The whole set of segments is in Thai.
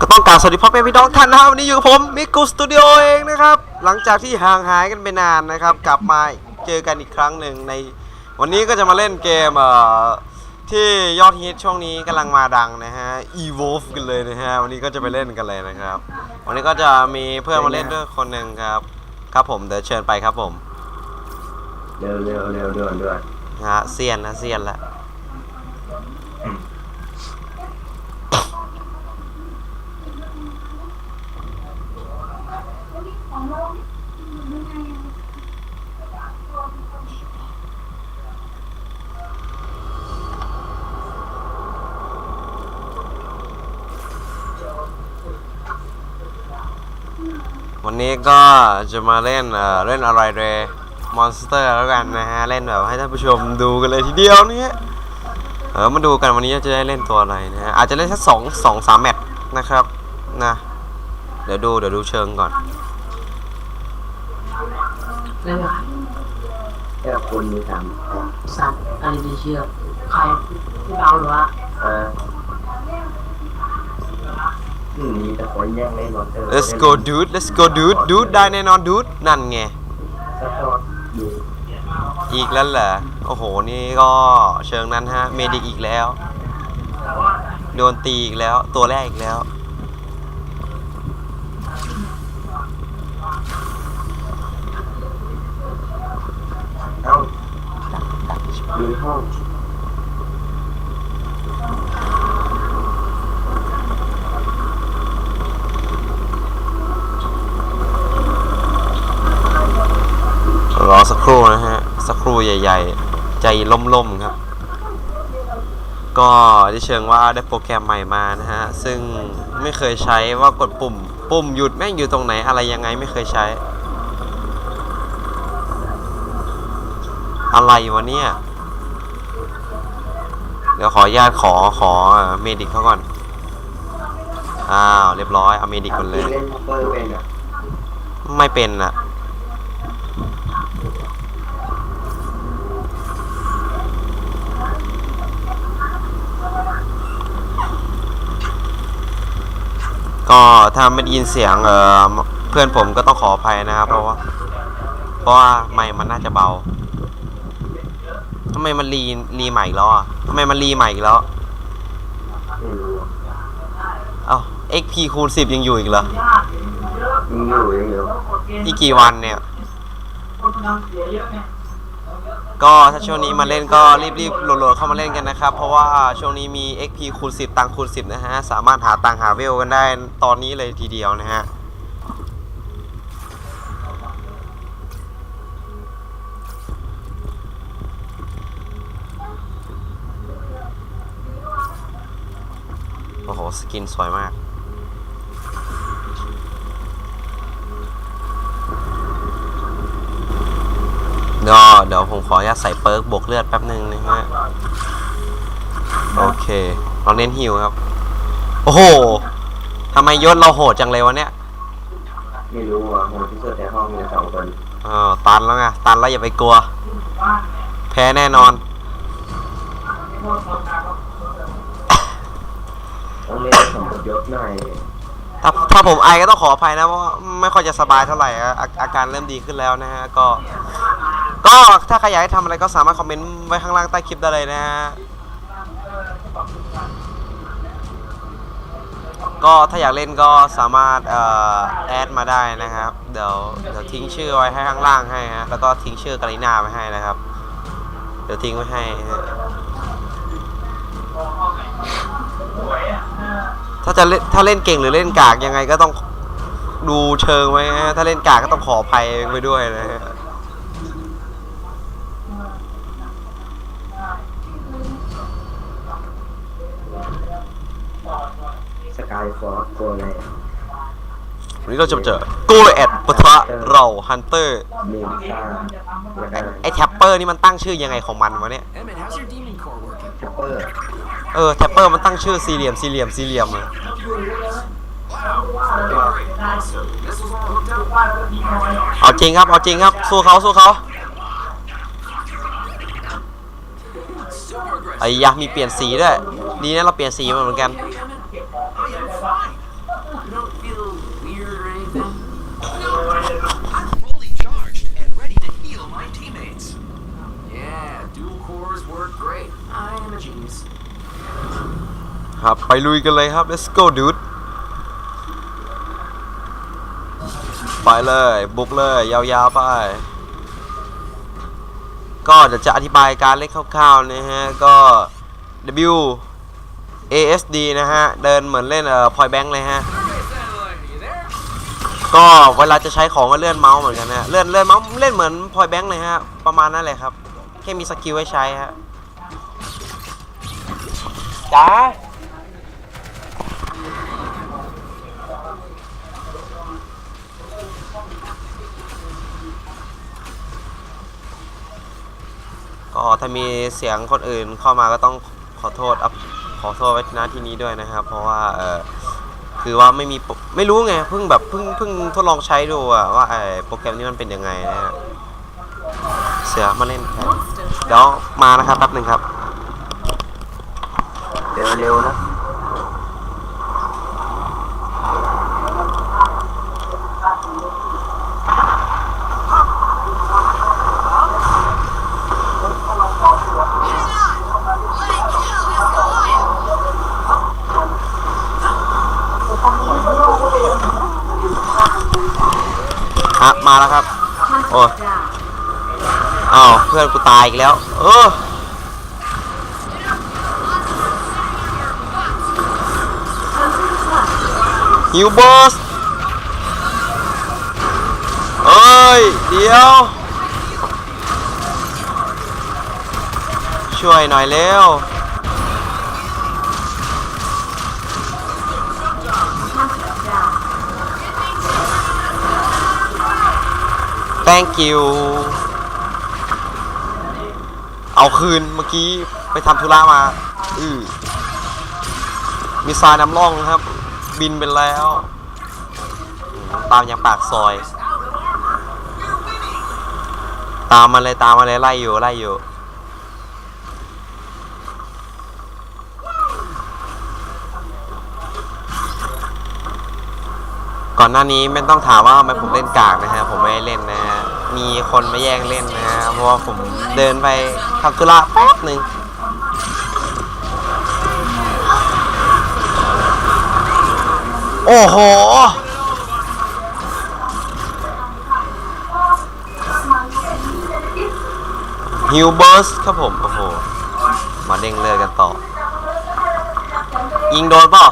ก็ต้องกรารสวัสดีพ่อแม่พี่น้องท่านนะครับวันนี้อยู่กับผมมิกุสตูดิโอเองนะครับ หลังจากที่ห่างหายกันไปนานนะครับ กลับมาเจอกันอีกครั้งหนึ่งใน วันนี้ก็จะมาเล่นเกมเอ่อที่ยอดฮิตช่วงนี้กำลังมาดังนะฮะ Evolve กันเลยนะฮะวันนี้ก็จะไปเล่นกันเลยนะครับ วันนี้ก็จะมีเพื่อนมาเล่นด้วยคนหนึ่งครับ ครับผมเดี๋ยวเชิญไปครับผมเร็วเร็วเร็วด่วนด่วนนะฮะเซียนนะเซียนละ วันนี้ก็จะมาเล่นเอ่อเล่นอะไรเรมอนสเตอร์แล้วกันนะฮะ เล่นแบบให้ท่านผู้ชมดูกันเลยทีเดียวเนี่ยเออมาดูกันวันนี้จะได้เล่นตัวอะไรนะฮะ อาจจะเล่นสักสองสองสามแมตช์นะครับนะ เดี๋ยวดูเดี๋ยวดูเชิงก่อนเล่นแบบแค่คุณมีสามคนสัตว์อะไรดีเชื่อใครพี่เบาหรือว่าอ่าอื มมีแต่คนแย่งเล่นมอนเตอร์ let's go dude let's go dude dude ได้แน่นอน dude นั่นไงซัพพอร์ตอยู่อีกแล้วเหรอ โอ้โห นี่ก็เชิงนั้นฮะ เมดิกอีกแล้ว โดนตีอีกแล้ว ตัวแรกอีกแล้ว เอ้าดูห้อง รอสักครู่นะฮะ สักครู่ใหญ่ ๆ ใจล่มๆครับ ก็ที่เชิงว่าได้โปรแกรมใหม่มานะฮะ ซึ่งไม่เคยใช้ว่ากดปุ่ม ปุ่มหยุดแม่งอยู่ตรงไหนอะไรยังไงไม่เคยใช้ อะไรวะเนี่ย เดี๋ยวขอญาตขอขอเมดิกเขาก่อน อ้าว เรียบร้อยเอาเมดิกมันเลยเล่เป็นอะไม่เป็นอะ ก็ถ้าไม่ได้ยินเสียงเออเพื่อนผมก็ต้องขออภัยนะครับ เพราะว่าเพราะว่าไมค์มันน่าจะเบาทำไมมันรีรีใหม่อีกแล้วอะทำไมมันรีใหม่อีกแล้วไม่รู้เอ้า XP คูณ10ยังอยู่อีกเหรอยังอยู่ยังอยู่อีกกี่วันเนี่ย ก็ถ้าช่วงนี้มาเล่นก็รีบๆโหลดๆเข้ามาเล่นกันนะครับ เพราะว่าช่วงนี้มี XP คูณ10 ตังคูณ10 นะฮะ สามารถหาตังหาเวลกันได้ตอนนี้เลยทีเดียวนะฮะโอ้โห สกินสวยมาก เดี๋ยวเดี๋ยวผมขออนุญาตใส่เปิร์กบวกเลือดแป๊บหนึ่งนะฮะ โอเคเราเน้นฮิวครับ โอ้โหทำไมยศเราโหดจังเลยวะเนี่ย ไม่รู้อะโหดที่สุดในห้องมีสองคนเออตันแล้วไง ตันแล้วอย่าไปกลัว แพ้แน่นอน ต้องเล่นสมบทยศหน่อยถ้าถ้าผมไอก็ต้องขออภัยนะเพราะว่าไม่ค่อยจะสบายเท่าไหร่อะอาอาการเริ่มดีขึ้นแล้วนะฮะ ก็ ก็ถ้าใครอยากให้ทำอะไรก็สามารถคอมเมนต์ไว้ข้างล่างใต้คลิปได้เลยนะฮะก็ถ้าอยากเล่นก็สามารถเอ่อแอดมาได้นะครับ เดี๋ยวเดี๋ยวทิ้งชื่อไว้ให้ข้างล่างให้ฮะแล้วก็ทิ้งชื่อกาลินาไว้ให้นะครับ เดี๋ยวทิ้งไว้ให้ฮะถ้าจะเล่นถ้าเล่นเก่งหรือเล่นกากยังไงก็ต้องดูเชิงไว้ฮะถ้าเล่นกากก็ต้องขออภัยไปด้วยนะฮะ ส กายฟอร์สตัวอะไรวันนี้เราจะมาเจอโกลแอดปะทะเราฮันเตอร์เมนซ่าแล้วก็ไอแท็ปเปอร์นี่มันตั้งชื่อยังไงของมันวะเนี่ย Emmett, how's your demon core working? ซัพเปอร์เออแท็ปเปอร์มันตั้งชื่อสี่เหลี่ยมสี่เหลี่ยมสี่เหลี่ยมอะเอาจริงครับ เอาจริงครับ สู้เขาสู้เขาไอ้ยะมีเปลี่ยนสีด้วย ดีนะเราเปลี่ยนสีมาเหมือนกัน Oh ครับ ไปลุยกันเลยครับ let's go dude ไปเลย บุกเลย ยาวๆไป ก็เดี๋ยวจะอธิบายการเล่นคร่าวๆนะฮะ ก็ W ASD นะฮะ เดินเหมือนเล่นเอ่อ point bank เลยฮะ ก็เวลาจะใช้ของก็เลื่อนเมาส์เหมือนกันนะเลื่อนเลื่อนเมาส์เล่นเหมือนพอยแบงค์เลยฮะ ประมาณนั้นเลยครับ แค่มีสกิลไว้ใช้ฮะจ้า ก็ถ้ามีเสียงคนอื่นเข้ามาก็ต้องขอโทษขอโทษไว้ณที่นี้ด้วยนะครับ เพราะว่าเออคือว่าไม่มีไม่รู้ไงเพิ่งแบบเพิ่งเพิ่งทดลองใช้ดูอะว่าไอ้โปรแกรมนี้มันเป็นยังไงนะฮะเสือมาเล่นครับเดี๋ยวมานะครับแป๊บหนึ่งครับเร็วเร็วๆนะ แล้วครับ โอ้ยอ้าวเพื่อนกูตายอีกแล้ว เออฮิวบอสเอ้ย เดี๋ยว ช่วยหน่อยเร็ว thank you เอาคืนเมื่อกี้ไปทำธุระมา อือมีทรายน้ำร่องครับ บินไปแล้ว ตามอยังปากซอย ตามมาเลยตามมาเลยไล่อยู่ไล่อยู่ก่อนหน้านี้ไม่ต้องถามว่าทำไมผมเล่นกากนะฮะ ผมไม่ได้เล่นนะฮะ มีคนมาแย่งเล่นนะฮะเพราะว่าผมเดินไปทำธุระแป๊บหนึ่งโอ้โห ฮิวเบิร์สครับผม โอ้โห มาเด้งเลือดกันต่อ ยิงโดนเปล่า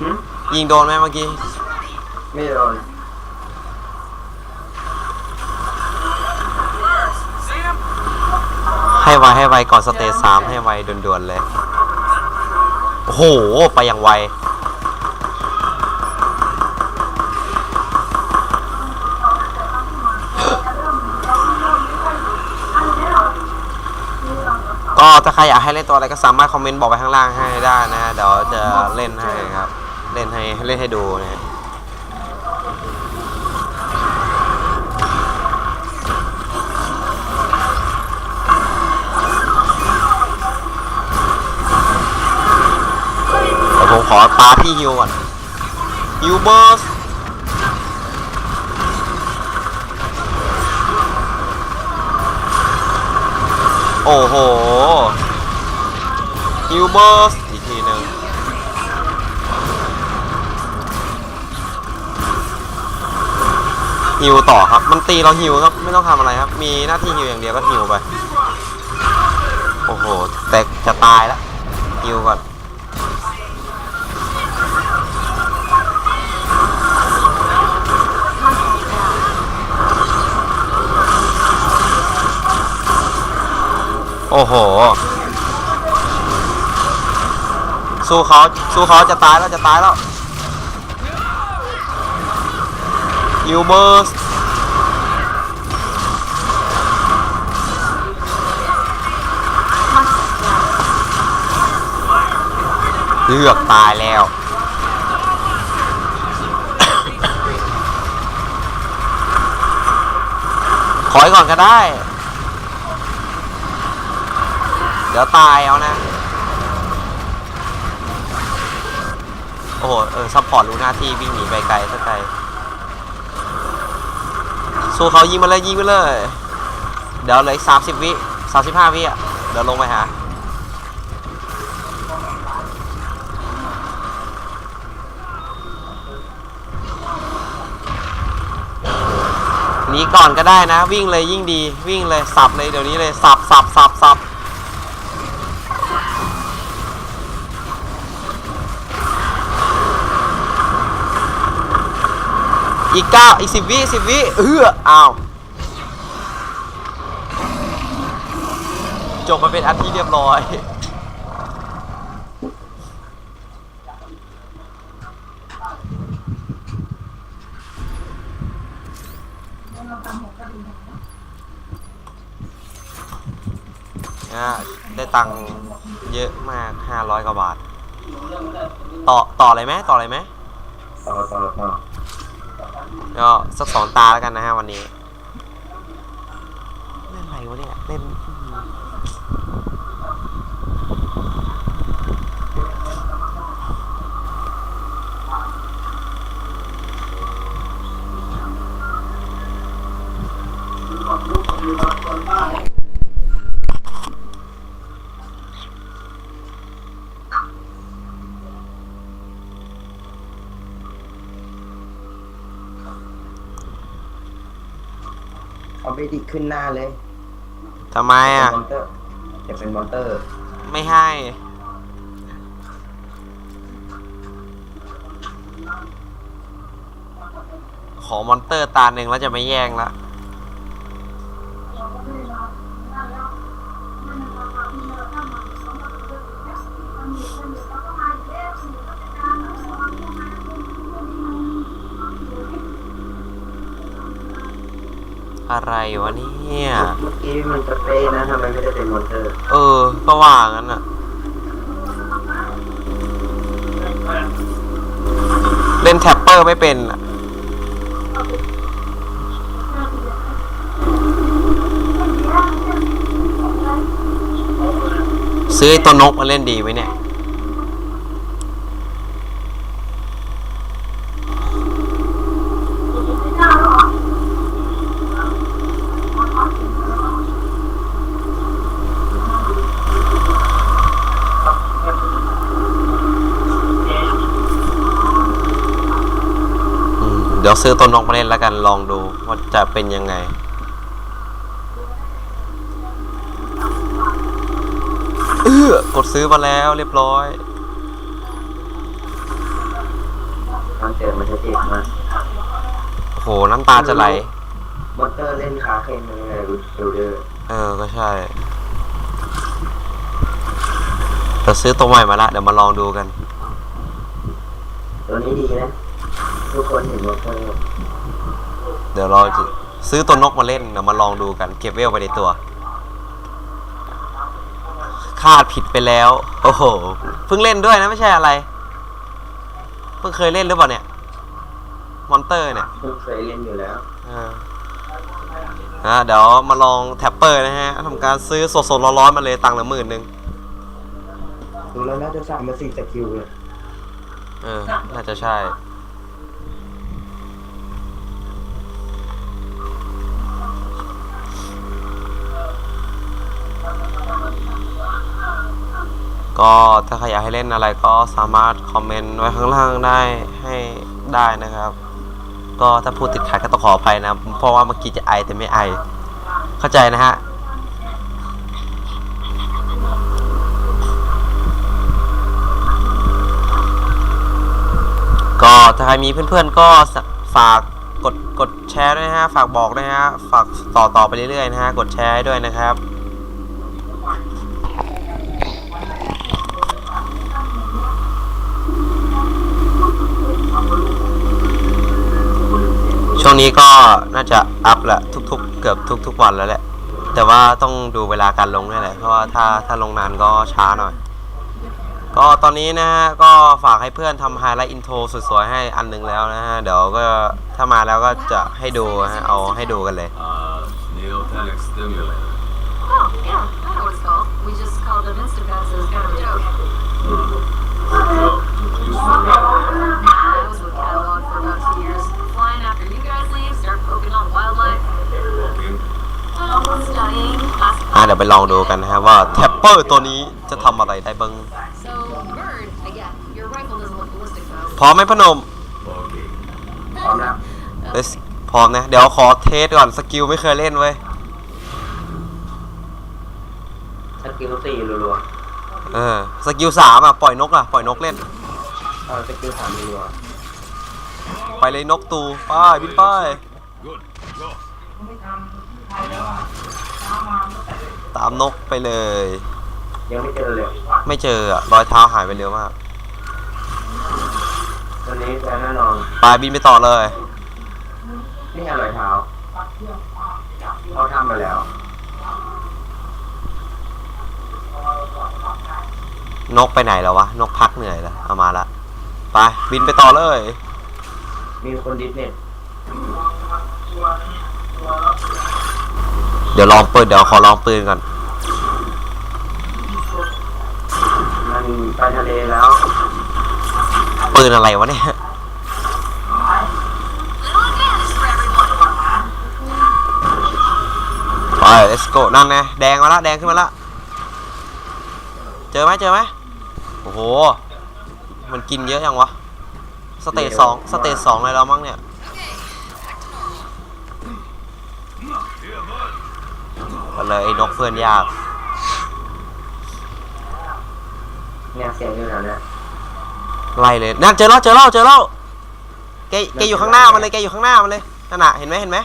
หึยิงโดนไหมเมื่อกี้ ไม่โดน ให้ไวให้ไวก่อนสเตจสามให้ไวด่วนๆเลยโอ้โห ไปอย่างไวก็ถ้าใครอยากให้เล่นตัวอะไรก็สามารถคอมเมนต์บอกไว้ข้างล่างให้ได้นะ เดี๋ยวจะเล่นให้ครับ เล่นให้เล่นให้ดูนะ ขอปาพี่ฮิวก่อนฮิวเบอร์สโอ้โหฮิวเบอร์สอีกทีหนึ่งฮิวต่อครับ มันตีเราฮิวครับ ไม่ต้องทำอะไรครับ มีหน้าที่ฮิวอย่างเดียวก็ฮิวไป โอ้โห แต่จะตายแล้วฮิวก่อน อ้โห สู้เขาสู้เขาจะตายแล้วจะตายแล้วยูเบอร์สเลือกตายแล้วขอยก่อนก็ได้ เดี๋ยวตายเอานะ โอ้โห เออซัพพอร์ตรู้หน้าที่วิ่งหนีไปไกลสักไกลสู้เขายิงมาเลยยิงไปเลย เดี๋ยวเหลยสามสิบวิสามสิบห้าวิอะ เดี๋ยวลงไปหา หนีก่อนก็ได้นะ วิ่งเลยยิ่งดี วิ่งเลยสับเลยเดี๋ยวนี้เลยสับสับสับสับ อีกเก้าอีกสิบวิสิบวิเอออ้าวจบมาเป็นอันที่เรียบร้อยอะได้ตังค์เยอะมาก 500 กว่าบาท ต่อ ต่ออะไรไหมต่ออะไรไหมต่อต่อต่อ ก็สักสองตาแล้วกันนะฮะวันนี้ เอาไปดิขึ้นหน้าเลยทำไมอะ เป็นมอนเตอร์จะเป็นมอนเตอร์ ไม่ให้ ขอมอนเตอร์ตาหนึ่งแล้วจะไม่แย่งละ อะไรวะเนี่ยเมื่อกี้มันสเปรย์นะทำไมไม่ได้เป็นมอนเตอร์เออ ก็ว่างั้นอะเล่นแท็ปเปอร์ไม่เป็นอะซื้อไอ้ตัวนกมาเล่นดีไหมเนี่ย ดี๋ยวซื้อตัวนกมาเล่นแล้วกันลองดูว่าจะเป็นยังไง เออกดซื้อมาแล้วเรียบร้อยตอนเจอมันจะเจ็บมากโอ้โหน้ำตาจะไหลมอนเตอร์เล่นขาเคนยังไงดูเดอร์เออก็ใช่เดี๋ยวซื้อตัวใหม่มาละเดี๋ยวมาลองดูกัน ตัวนี้ดีนะ ทุกคนเห็นมอนเตอร์เดี๋ยวเราจะซื้อตัวนกมาเล่นเดี๋ยวมาลองดูกันเก็บเวลไปในตัวคาดผิดไปแล้ว โอ้โหเพิ่งเล่นด้วยนะไม่ใช่อะไร เพิ่งเคยเล่นหรือเปล่าเนี่ย มอนเตอร์เนี่ยเพิ่งเคยเล่นอยู่แล้วเออนะเดี๋ยวมาลองแท็ปเปอร์นะฮะทำการซื้อสดๆร้อนๆมาเลยตังค์ละหมื่นหนึ่งดูแล้วน่าจะสามมาสี่สกิลเลยเออ น่าจะใช่ ก็ถ้าใครอยากให้เล่นอะไรก็สามารถคอมเมนต์ไว้ข้างล่างได้ให้ได้นะครับ ก็ถ้าพูดติดขัดก็ต้องขออภัยนะ เพราะว่าเมื่อกี้จะไอแต่ไม่ไอ เข้าใจนะฮะก็ถ้าใครมีเพื่อนๆก็ฝากกดกดแชร์ด้วยนะฮะ ฝากบอกด้วยนะฮะ ฝากต่อต่อไปเรื่อยๆนะฮะ กดแชร์ด้วยนะครับ ช่วงนี้ก็น่าจะอัพแหละทุกๆ เกือบทุก ๆ วันแล้วแหละ แต่ว่าต้องดูเวลาการลงนี่แหละ เพราะว่าถ้าถ้าลงนานก็ช้าหน่อย ก็ตอนนี้นะฮะ ก็ฝากให้เพื่อนทำไฮไลท์อินโทรสวยๆ ให้อันหนึงแล้วนะฮะ เดี๋ยวก็ถ้ามาแล้วก็จะให้ดูฮะ เอาให้ดูกันเลย Uh, เดี๋ยวไปลองดูกันนะฮะว่าแท็ปเปอร์ตัวนี้จะทำอะไรได้บ้าง พร้อมไหมพนม พร้อมแล้วพร้อมนะ เดี๋ยวขอเทสก่อนสกิลไม่เคยเล่นเว้ย สกิลสี่รัวๆ เออสกิลสามอะปล่อยนกอะปล่อยนกเล่นๆเอาสกิลสามรัวไปเลยนกตูไป้ายบินไป้าย Good. Go. ตามนกไปเลยๆยังไม่เจอเลยไม่เจออะรอยเท้าหายไปเร็วมากตอนนี้แแน่นอนไปบินไปต่อเลย นี่ไงรอยเท้าเขาทำไปแล้ว นกไปไหนแล้ววะ นกพักเหนื่อยแล้วเอามาละไปบินไปต่อเลย มีคนดิสเน็ตเดี๋ยวลองปืนเดี๋ยวขอลองปืนก่อน มันไปทะเลแล้วปืนอะไรวะเนี่ย ไป let's go นั่นไงแดงมาละ แดงขึ้นมาละ เจอไหมเจอไหมโอ้โห มันกินเยอะยังวะ สเตจสองสเตจสองเลยแล้วมั้งเนี่ยไปเลยไอ้นกเพื่อนยาก เนี่ยเสียงอยู่แถวเนี้ยไล่เลยนั่นเจอแล้วเจอแล้วเจอแล้วแกแกอยู่ข้างหน้ามันเลยแกอยู่ข้างหน้ามันเลยนั่นน่ะเห็นไหมเห็นไหม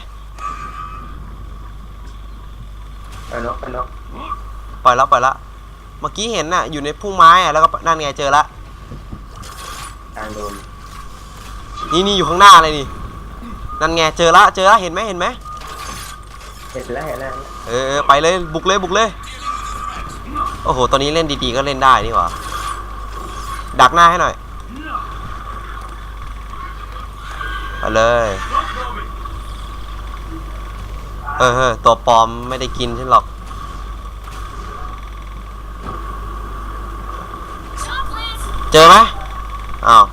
ไปนกไปนกปล่อยแล้วปล่อยแล้ว เมื่อกี้เห็นน่ะ อยู่ในพุ่มไม้อะแล้วก็นั่นไงเจอละกลางโดนนี่นี่อยู่ข้างหน้าเลยนี่นั่นไงเจอละเจอละเห็นไหมเห็นไหมเห็นแล้วเห็นแล้วเออเออไปเลยบุกเลยบุกเลยโอ้โหตอนนี้เล่นดีๆก็เล่นได้นี่หว่าดักหน้าให้หน่อยไปเลยเออเออตัวปลอมไม่ได้กินฉันหรอก เจอไหมอ้าว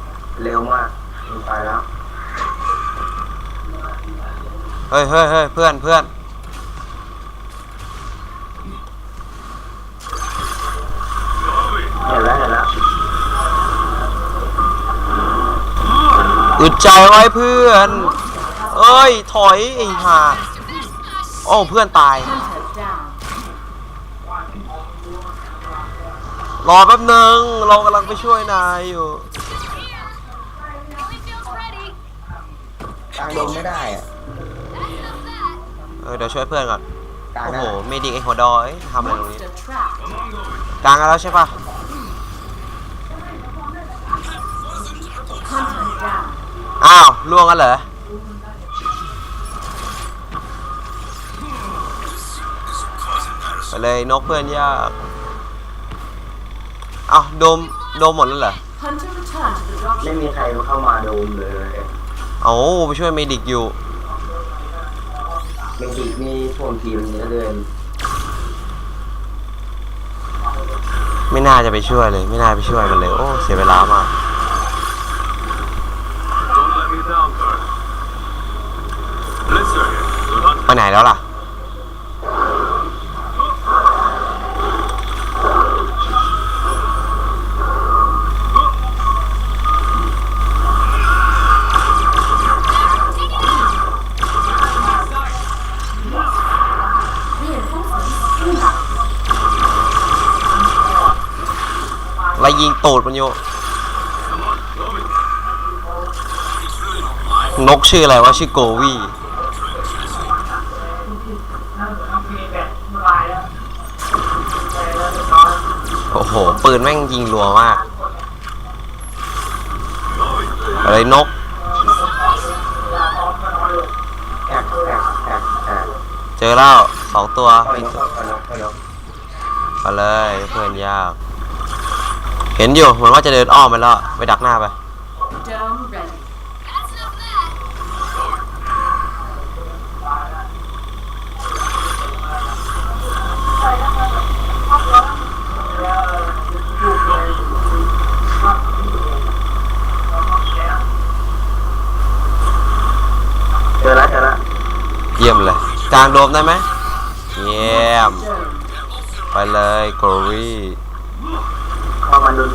เร็วมากมันไปแล้วเฮ้ยเฮ้ยเฮ้ยเพื่อนเพื่อนเห็นแล้วเห็นแล้วอึดใจไว้เพื่อน เอ้ย ถอยไอ้ห่าโอ้เพื่อนตาย รอแป๊บหนึงเรากำลังไปช่วยนายอยู่กลางโดนไม่ได้อะเออเดี๋ยวช่วยเพื่อนก่อนกลางโอ้ได้โหเมดิกไอ้หัวดอยทำอะไรตรงนี้ กลางกันแล้วใช่ปะอ้าวล่วงกันเหรอไปเลยนกเพื่อนยาก อ้าวโดมโดมหมดแล้วเหรอไม่มีใครเข้ามาโดมเลยเอาไปช่วยเมดิกอยู่ เมดิกนี่ท่วมทีมเยอะเลยไม่น่าจะไปช่วยเลย ไม่น่าไปช่วยมันเลย โอ้ เสียเวลามาก Don't let me down, Kurt. Blitzer here. Good luck. ไปไหนแล้วล่ะ ยิงตูดมันอยู่นกชื่ออะไรวะชื่อโกวี่โอ้โห ปืนแม่งยิงรัวมาก อะไรนก เจอแล้วสองตัวไปเลยเพื่อนยาก เห็นอยู่เหมือนว่าจะเดินอ้อมไปแล้ว ไปดักหน้าไป เจอแล้วเจอแล้วเยี่ยมเลย กลางโดมได้ไหม เยี่ยมเลย โกรี่เข้ามา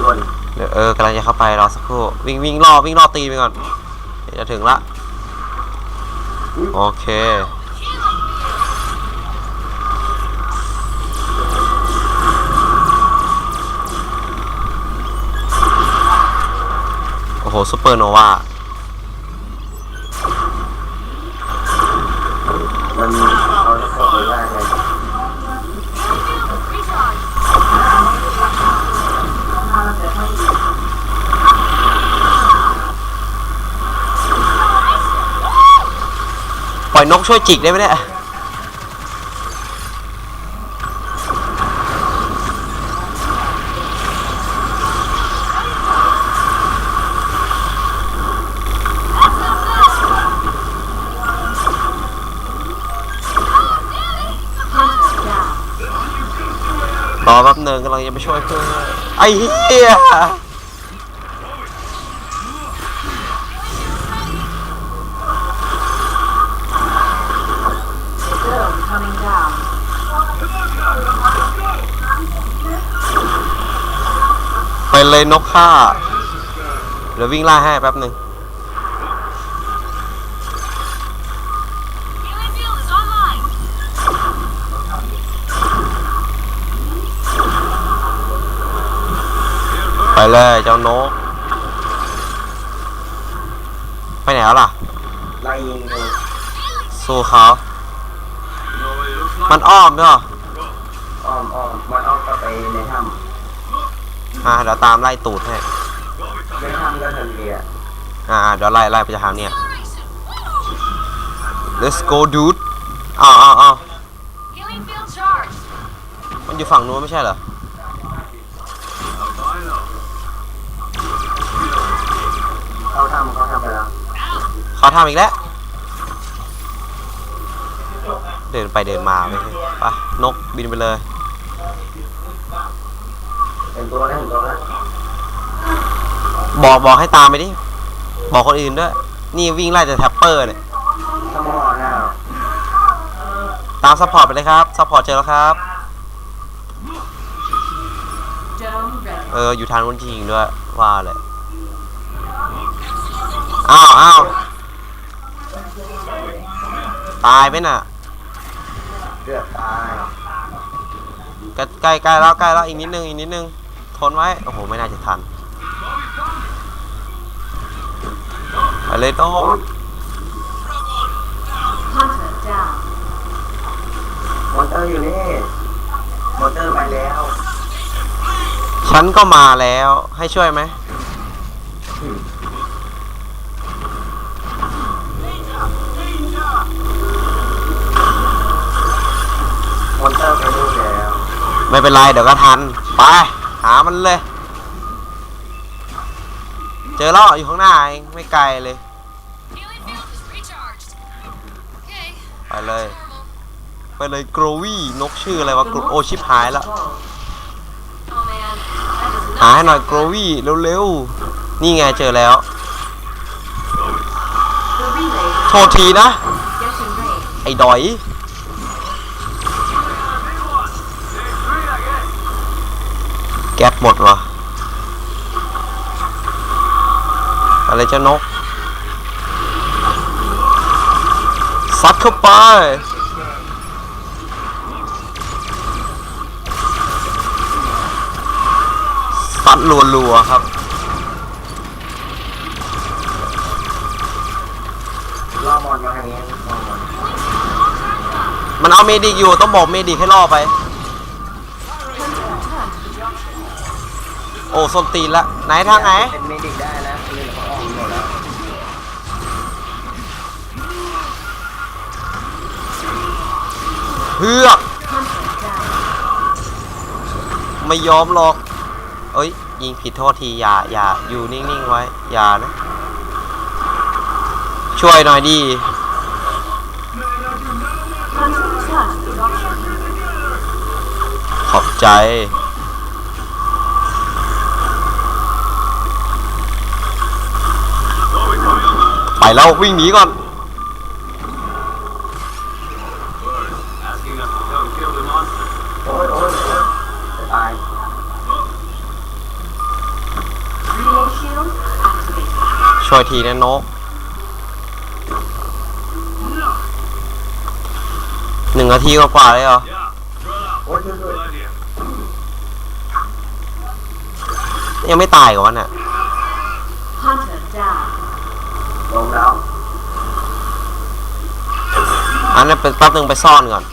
ด่วนเดี๋ยวเออกำลังจะเข้าไปรอสักครู่วิ่งวิ่งรอวิ่งรอตีไปก่อนจะถึงละโอเคโอ้โหซูเปอร์โนวามันเอาแล้วก็ไปได้ไง ปล่อยนกช่วยจิกได้ไหมเนี่ยรอแป๊บหนึงกำลังจะไปช่วยเพื่อนไอ้เหี้ย ไปเลยนกฆ่าเดี๋ยววิ่งล่าให้แป๊บหนึ่ง Healing field is online. ไปเลยเจ้านก ไปไหนแล้วล่ะ ไล่ยิงดูสู้เขา Nobody looks like มันอ้อมเนา อ่าเดี๋ยวตามไล่ตูดให้ำในถ้ำก็ทะเลอะอ่าเดี๋ยวไล่ไล่ไปทางเนี่ย let's go dude อ้าวอ้าวอ้าวมันอยู่ฝั่งนู้นไม่ใช่เหรอเขาถ้ำเขาถ้ำไปแล้วเขาทำอีกแล้ว เดินไปเดินมาไปไปนกบินไปเลย เห็นตัวแล้วเห็นตัวแล้วบอกบอกให้ตามไปดิ บอกคนอื่นด้วย นี่วิ่งไล่แต่แท็ปเปอร์เนี่ยถ้ามอหน้าตามซัพพอร์ตไปเลยครับซัพพอร์ตเจอแล้วครับ Dome ready. เออ อยู่ทางนู้นจริงด้วย ว่าเลยอ้าวอ้าวตายไหมน่ะ เลือดตาย ใกล้ใกล้ใกล้แล้วใกล้แล้วอีกนิดนึงอีกนิดนึง ทนไว้ โอ้โห ไม่น่าจะทันไปเลยโต้ Hunter down. มอนเตอร์อยู่นี่มอนเตอร์ไปแล้ว ฉันก็มาแล้ว ให้ช่วยไหม มอนเตอร์ไปนู่นแล้ว ไม่เป็นไร เดี๋ยวก็ทัน ไป หามันเลย เจอแล้วอยู่ข้างหน้าเองไม่ไกลเลย ไปเลย ไปเลยโกรวี่นกชื่ออะไรวะโอชิปหายแล้วหาให้หน่อยโกรวี่เร็วๆ นี่ไงเจอแล้ว โทษทีนะ ไอ้ดอย แก๊สหมดวะอะไรเจ้านกซัดเข้าไปซัดรัวๆครับรอบมอนมาทางนี้รอบมอนมันเอาเมดิกอยู่ต้องบอกเมดิกให้ล่อไป โอ้ส้นตีนละ ไหนทางไหน เป็นเมดิกได้นะเรื่องของอ้อมหมดแล้วเฮือก ไม่ยอมหรอก เอ้ย ยิงผิดโทษที อย่า อย่า อยู่นิ่ง ๆ ไว้ อย่านะ ช่วยหน่อยดีขอบใจ ไปแล้ววิ่งหนีก่อน ช่วยทีนะนกหนึ่งนาทีกกว่าเลยเหรอยังไม่ตายกว่าน่ะ อันนั้นเป็นแป๊บนึงไปซ่อนก่อน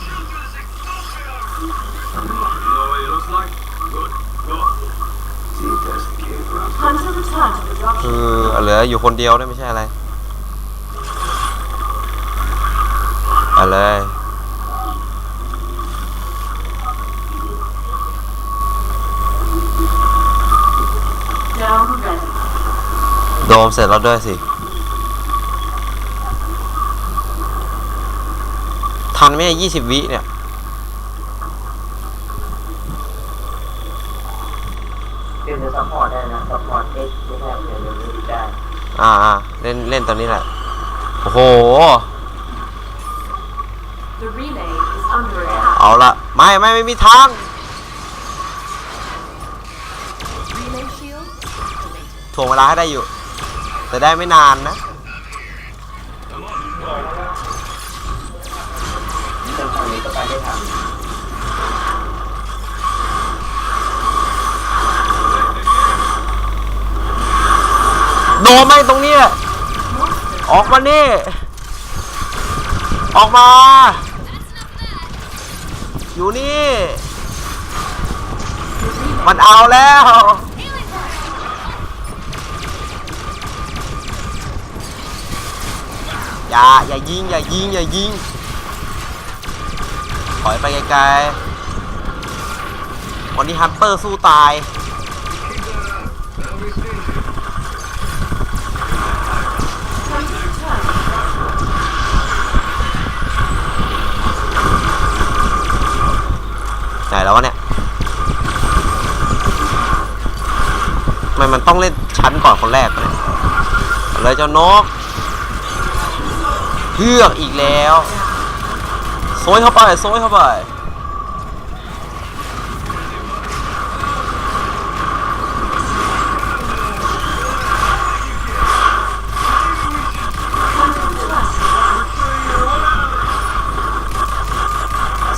เออเหลืออยู่คนเดียวได้ไม่ใช่อะไรอะไรโดมเสร็จแล้วด้วยสิ ทันไหมยี่สิบวิเนี่ยเดี๋ยวจะซัพพอร์ตได้นะซัพพอร์ตเอ็กซ์ไม่ใช่เดี๋ยวเดี๋ยวนี้ได้อ่าอ่าเล่นเล่นตัวนี้แหละ โอ้โห The relay is under attack. เอาละไม่ไม่ไม่มีทาง Relay shield activated. ถ่วงเวลาให้ได้อยู่ แต่ได้ไม่นานนะ โดนไหมตรงนี้ออกมานี่ ออกมา อยู่นี่ มันเอาแล้วอย่าอย่ายิงอย่ายิงอย่ายิงถอยไปไกลๆวันนี้ฮันเตอร์สู้ตาย ไหนแล้ววะเนี่ยทำไมมันต้องเล่นชั้นก่อนคนแรกเนี่ยเลยเจ้านกเฮือกอีกแล้วโซยเข้าไปโซยเข้าไป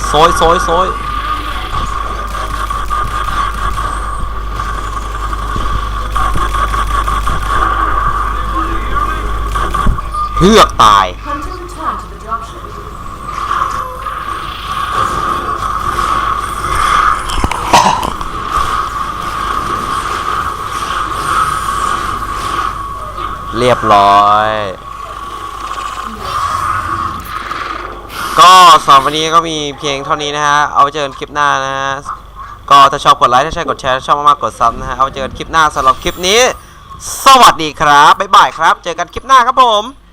โซยโซยโซยเฮือกตาย เรียบร้อย ก็สำหรับวันนี้ก็มีเพียงเท่านี้นะฮะ เอาไว้เจอกันคลิปหน้านะฮะ ก็ถ้าชอบกดไลค์ถ้าใช่กดแชร์ถ้าชอบมากๆกดซับนะฮะ เอาไว้เจอกันคลิปหน้าสำหรับคลิปนี้ สวัสดีครับ บ๊ายบายครับ เจอกันคลิปหน้าครับผม